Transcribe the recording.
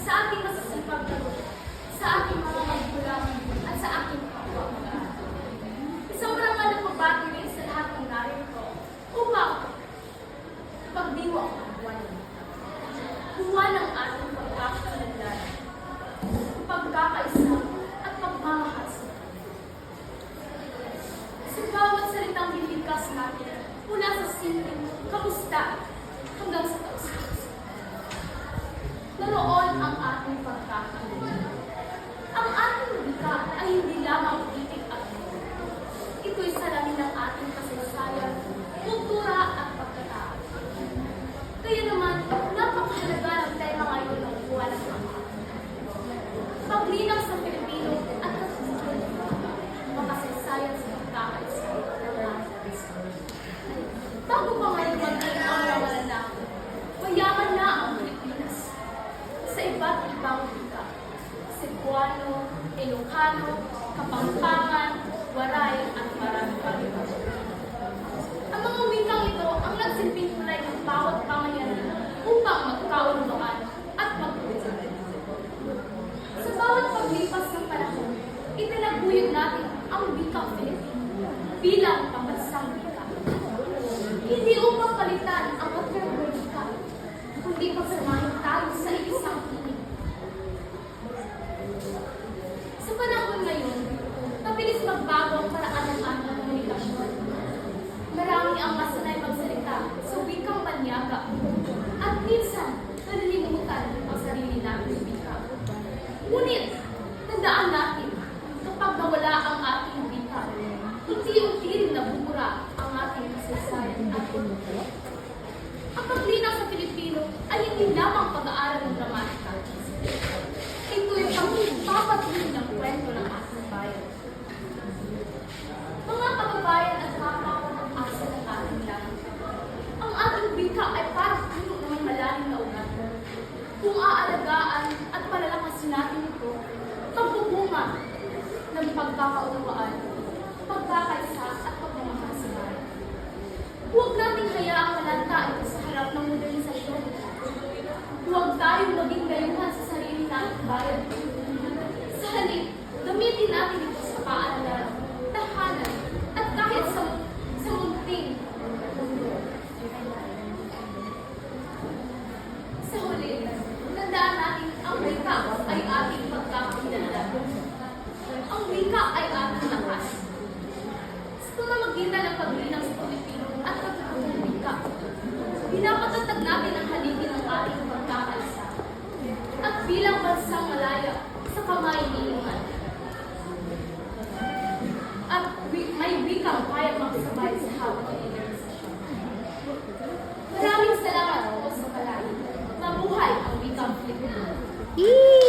sa ating masasipag na sa ating mga magulang, at sa ating kapwa. Isang marangal na pagbati rin sa lahat ng narito upang pagdiwa ang buwan. Kuha ng ating pagkakalandan, pagkakaisa, at pagmamahal sa bawat salitang bibigkas natin, mula sa simpleng kamusta hanggang sa taus Naroon ang ating pagkakaroon. Ang ating wika ay hindi lamang itik at mundo. Ito'y salamin ng ating kasaysayan, kultura at pagkatao. Kaya naman, napakahalaga ng tema ngayon ng buwan ng Ama. Paglinang sa Pilipino at katutunan makasaysayan sa pagkakaisa ng ating isa. Bago pa ngayon maging ang nawalan na, mayaman na ang Pilipinas sa iba't ibang wika. Cebuano, Ilocano, Kapampangan, Waray, at marami pa rin. Ang mga wikang ito ang nagsilbing tulay ng bawat pamayanan upang magkaunawaan at magtulungan. Sa bawat paglipas ng panahon, itinaguyod natin ang wikang Pilipino bilang pambansang wika. Hindi upang palitan ang other wika, kundi pagsamahin tayo sa isang tinig. Sa panahon ngayon, mabilis magbago ang paraan ng ating komunikasyon. Marami ang masanay magsalita sa wikang banyaga at minsan nalilimutan ang sarili nating wika. Ngunit, tandaan natin, kapag nawala ang ating wika, unti-unti rin nabubura ang ating kasaysayan at kultura. Ang paglinaw sa Pilipino ay hindi lamang pag-aaral ng gramatika. Ito'y pagpapatuloy ng kwento ng ating bayan. Mga kababayan at kapwa ng asa ng ating lahat. Ang ating wika ay parang puno ng may malalim na ugat. Kung aalagaan at palalakasin natin ito, pagbubunga ng pagkakaunawaan, pagkakaisa at pagmamahal sa. Huwag nating hayaang malanta ito sa harap ng modernisasyon. Huwag tayong maging gayuhan sa sarili nating bayan. Sa halip, gamitin natin ito sa paaralan, tahanan, at kahit sa, sa munting mundo. Sa huli, tandaan natin ang wika ay ating pagkakakilanlan. Ang wika ay ating lakas. Pamamagitan ng paglinang sa Pilipino at pagkakang wika, pinapatatag natin ang haligi ng ating pagkakaisa at bilang bansang malaya sa pamahilingan. At wi- may wikang kaya magsabay sa hawak ng. Maraming salamat po sa palagi. Mabuhay ang wikang Pilipino.